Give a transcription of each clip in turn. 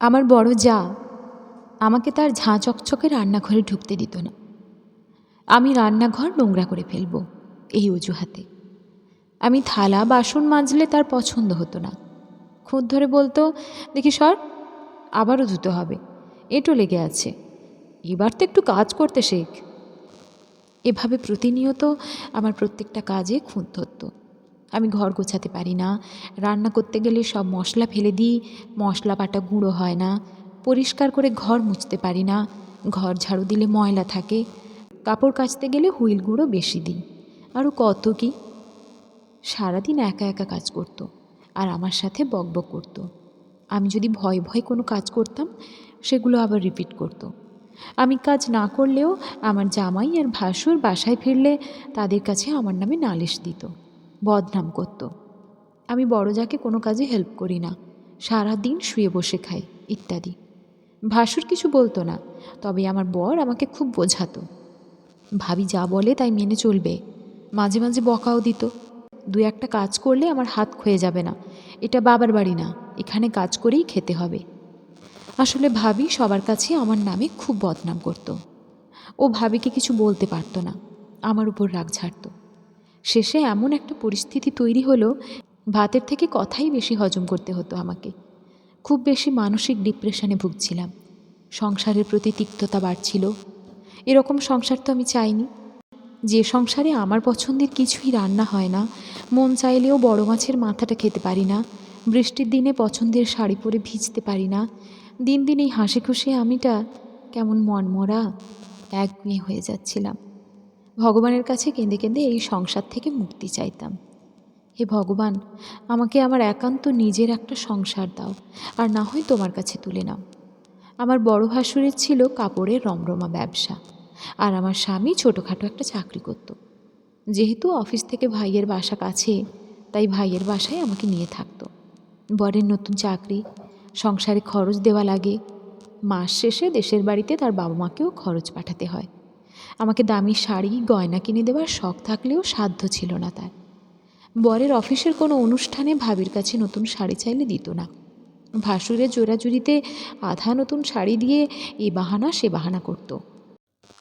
আমার বড় যা আমাকে তার ঝাঁ চকচকে রান্নাঘরে ঢুকতে দিত না। আমি রান্নাঘর নোংরা করে ফেলব এই অজুহাতে। আমি থালা, বাসন মাজলে তার পছন্দ হতো না। খুঁত ধরে বলতো, দেখি সর, আবারও ধুতে হবে, এঁটো লেগে আছে। এবার তো একটু কাজ করতে শেখ। এভাবে প্রতিনিয়ত আমার প্রত্যেকটা কাজে খুঁত ধরতো। আমি ঘর গোছাতে পারি না। রান্না করতে গেলে সব মশলা ফেলে দিই, মশলা বাটা গুঁড়ো হয় না। পরিষ্কার করে ঘর মুছতে পারি না। ঘর ঝাড়ু দিলে ময়লা থাকে। কাপড় কাচতে গেলে হুইল গুঁড়ো বেশি দিই। আরও কত কি? সারাদিন একা একা কাজ করতো আর আমার সাথে বকবক করতো। আমি যদি ভয় ভয় কোনো কাজ করতাম, সেগুলো আবার রিপিট করতো। আমি কাজ না করলেও আমার জামাই আর ভাসুর বাসায় ফিরলে তাদের কাছে আমার নামে নালিশ দিত। বদনাম করত। আমি বড় যাকে কোনো কাজে হেল্প করি না, সারা দিন শুয়ে বসে খাই, ইত্যাদি। ভাসুর কিছু বলতো না, তবে আমার বর আমাকে খুব বোঝাতো। ভাবি যা বলে তাই মেনে চলবে। মাঝে মাঝে বকাও দিত। দু একটা কাজ করলে আমার হাত ক্ষয়ে যাবে না। এটা বাবার বাড়ি না, এখানে কাজ করেই খেতে হবে। আসলে ভাবি সবার কাছে আমার নামে খুব বদনাম করত। ও ভাবিকে কিছু বলতে পারতো না, আমার উপর রাগ ঝাড়ত। শেষে এমন একটা পরিস্থিতি তৈরি হলো, ভাতের থেকে কথাই বেশি হজম করতে হতো আমাকে। খুব বেশি মানসিক ডিপ্রেশনে ভুগছিলাম। সংসারের প্রতি তিক্ততা বাড়ছিল। এরকম সংসার তো আমি চাইনি। যে সংসারে আমার পছন্দের কিছুই রান্না হয় না, মন চাইলেও বড় মাছের মাথাটা খেতে পারি না, বৃষ্টির দিনে পছন্দের শাড়ি পরে ভিজতে পারি না, দিন দিন এই হাসি খুশি আমিটা কেমন মনমরা, এক মেয়ে হয়ে যাচ্ছিলাম। ভগবানের কাছে কেঁদে কেঁদে এই সংসার থেকে মুক্তি চাইতাম। হে ভগবান, আমাকে আমার একান্ত নিজের একটা সংসার দাও, আর না হয় তোমার কাছে তুলে নাও। আমার বড় ভাসুরের ছিল কাপড়ের রমরমা ব্যবসা, আর আমার স্বামী ছোটোখাটো একটা চাকরি করত। যেহেতু অফিস থেকে ভাইয়ের বাসা কাছে, তাই ভাইয়ের বাসায় আমাকে নিয়ে থাকতো। বরের নতুন চাকরি, সংসারে খরচ দেওয়া লাগে, মাস শেষে দেশের বাড়িতে তার বাবা মাকেও খরচ পাঠাতে হয়। আমাকে দামি শাড়ি, গয়না কিনে দেওয়ার শখ থাকলেও সাধ্য ছিল না তার। বরের অফিসের কোনো অনুষ্ঠানে ভাবির কাছে নতুন শাড়ি চাইলে দিত না। ভাসুরের জোড়াজুড়িতে আধা নতুন শাড়ি দিয়ে এ বাহানা, সে বাহানা করতো।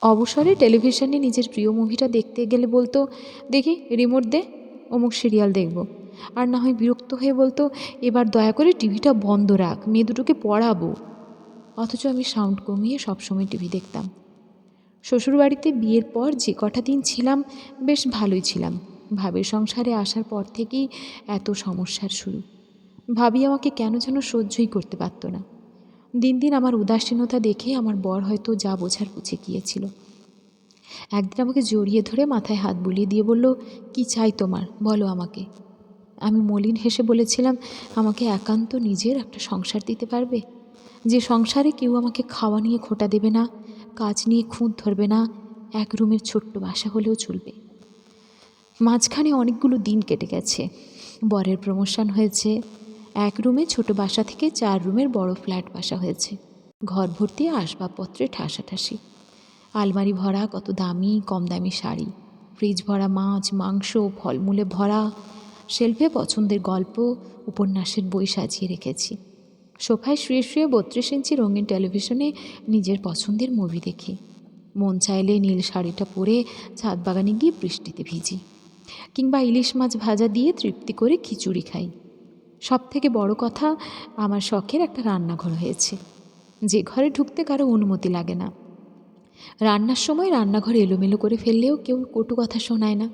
অবসরে টেলিভিশনে নিজের প্রিয় মুভিটা দেখতে গেলে বলতো, দেখি, রিমোট দে, অমুক সিরিয়াল দেখব। আর না হয় বিরক্ত হয়ে বলতো, এবার দয়া করে টিভিটা বন্ধ রাখ, মেয়ে দুটোকে পড়াবো। অথচ আমি সাউন্ড কমিয়ে সবসময় টিভি দেখতাম। শ্বশুরবাড়িতে বিয়ের পর যে কটা দিন ছিলাম, বেশ ভালোই ছিলাম। ভাবের সংসারে আসার পর থেকেই এত সমস্যার শুরু। ভাবি আমাকে কেন যেন সহ্যই করতে পারতো না। দিন দিন আমার উদাসীনতা দেখে আমার বর হয়তো যা বোঝার বুঝে গিয়েছিল। একদিন আমাকে জড়িয়ে ধরে মাথায় হাত বুলিয়ে দিয়ে বলল, কি চাই তোমার? বলো আমাকে। আমি মলিন হেসে বলেছিলাম, আমাকে একান্ত নিজের একটা সংসার দিতে পারবে? যে সংসারে কেউ আমাকে খাওয়া নিয়ে খোটা দেবে না কাজ নিয়ে খুঁত ধরবে না, এক রুমের ছোট্ট বাসা হলেও চলবে। মাঝখানে অনেকগুলো দিন কেটে গেছে। বরের প্রমোশন হয়েছে। এক রুমে ছোট বাসা থেকে চার রুমের বড় ফ্ল্যাট বাসা হয়েছে। ঘর ভর্তি, আসবাবপত্রে ঠাসাঠাসি। আলমারি ভরা, কত দামি, কম দামি শাড়ি। ফ্রিজ ভরা, মাছ, মাংস, ফলমূলে ভরা। শেলফে পছন্দের গল্প, উপন্যাসের বই সাজিয়ে রেখেছি। সোফায় শুয়ে শুয়ে বত্রিশ ইঞ্চি রঙিন টেলিভিশনে নিজের পছন্দের মুভি দেখি। মন চাইলে নীল শাড়িটা পরে ছাদ বাগানে গিয়ে বৃষ্টিতে ভিজি কিংবা ইলিশ মাছ ভাজা দিয়ে তৃপ্তি করে খিচুড়ি খাই। সব থেকে বড় কথা, আমার শখের একটা রান্নাঘর হয়েছে। যে ঘরে ঢুকতে কারও অনুমতি লাগে না। রান্নার সময় রান্নাঘর এলোমেলো করে ফেললেও কেউ কটু কথা শোনায় না।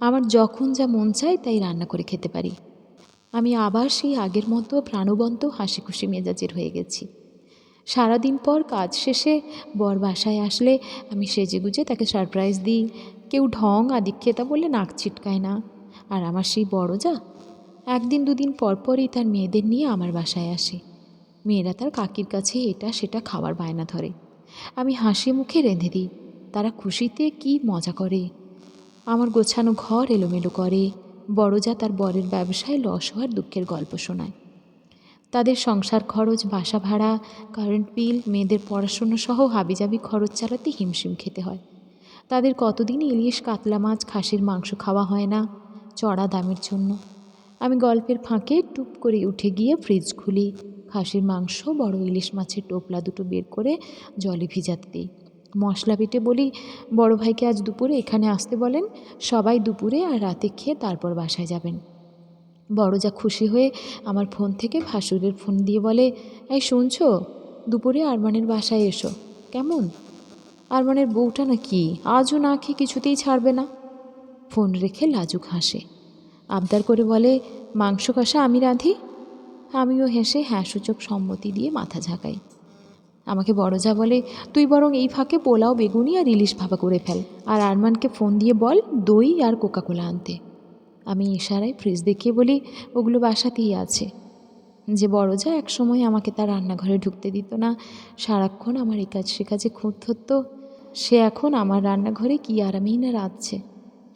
আমার যখন যা মন চায় তাই রান্না করে খেতে পারি। আমি আবার সেই আগের মতো প্রাণবন্ত হাসি খুশি মেজাজের হয়ে গেছি। সারাদিন পর কাজ শেষে বর বাসায় আসলে আমি সেজে গুজে তাকে সারপ্রাইজ দিই। কেউ ঢং, আদিক্ষেতা বলে নাক ছিটকায় না। আর আমার সেই বড় যা, একদিন দুদিন পর পরই তার মেয়েদের নিয়ে আমার বাসায় আসে। মেয়েরা তার কাকির কাছে এটা সেটা খাবার বায়না ধরে। আমি হাসি মুখে রেঁধে দিই, তারা খুশিতে কি মজা করে। আমার গোছানো ঘর এলোমেলো করে। বড় যা তার বরের ব্যবসায় লস হওয়ার দুঃখের গল্প শোনায়। তাদের সংসার খরচ, বাসা ভাড়া কারেন্ট বিল মেয়েদের পড়াশুনো সহ হাবিজাবি খরচ চালাতে হিমশিম খেতে হয়। তাদের কতদিন ইলিশ, কাতলা মাছ, খাসির মাংস খাওয়া হয় না, চড়া দামের জন্য। আমি গল্পের ফাঁকে টুপ করে উঠে গিয়ে ফ্রিজ খুলি, খাসির মাংস, বড় ইলিশ মাছের টোপলা দুটো বের করে জলে ভিজাতে দিই। মশলা বেটে বলি, বড় ভাইকে আজ দুপুরে এখানে আসতে বলেন, সবাই দুপুরে আর রাতে খেয়ে তারপর বাসায় যাবেন। বড় যা খুশি হয়ে আমার ফোন থেকে ভাসুরের ফোন দিয়ে বলে, এই শুনছো? দুপুরে আরমানের বাসায় এসো। কেমন? আরমানের বউটা না কি আজও না খেয়ে কিছুতেই ছাড়বে না? ফোন রেখে লাজুক হাসে। আবদার করে বলে, মাংস কষা আমি রাঁধি? আমিও হেসে হ্যাঁ সূচক সম্মতি দিয়ে মাথা ঝাঁকাই। আমাকে বড় যা বলে, তুই বরং এই ফাঁকে পোলাও, বেগুনি আর ইলিশ ভাপা করে ফেল। আর আরমানকে ফোন দিয়ে বল, দই আর কোকাকোলা আনতে। আমি ইশারায় ফ্রিজ দেখিয়ে বলি, ওগুলো বাসাতেই আছে। যে বড় যা এক সময় আমাকে তার রান্নাঘরে ঢুকতে দিত না, সারাক্ষণ আমার এই কাজ সে কাজে খুঁত ধরত। সে এখন আমার রান্নাঘরে কি আরামেই না রাঁধছে।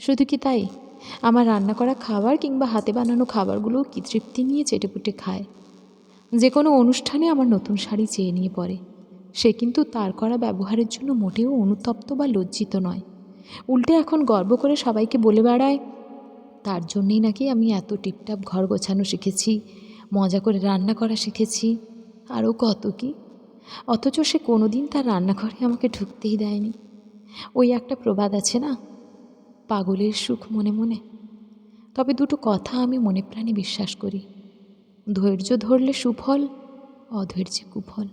শুধু কি তাই? আমার রান্না করা খাবার কিংবা হাতে বানানো খাবারগুলো কি তৃপ্তি নিয়ে চেটেপুটে খায়? যে কোনো অনুষ্ঠানে আমার নতুন শাড়ি চেয়ে নিয়ে পরে সে কিন্তু তার করা ব্যবহারের জন্য মোটেও অনুতপ্ত বা লজ্জিত নয়। উল্টে এখন গর্ব করে সবাইকে বলে বেড়ায়, তার জন্যেই নাকি আমি এত টিপটাপ ঘর গোছানো শিখেছি, মজা করে রান্না করা শিখেছি, আরও কত কি? অথচ সে কোনো দিন তার রান্নাঘরে আমাকে ঢুকতেই দেয়নি। ওই একটা প্রবাদ আছে না, পাগলের সুখ মনে মনে। তবে দুটো কথা আমি মনে প্রাণে বিশ্বাস করি, ধৈর্য ধরলে সুফল, অধৈর্যে কুফল।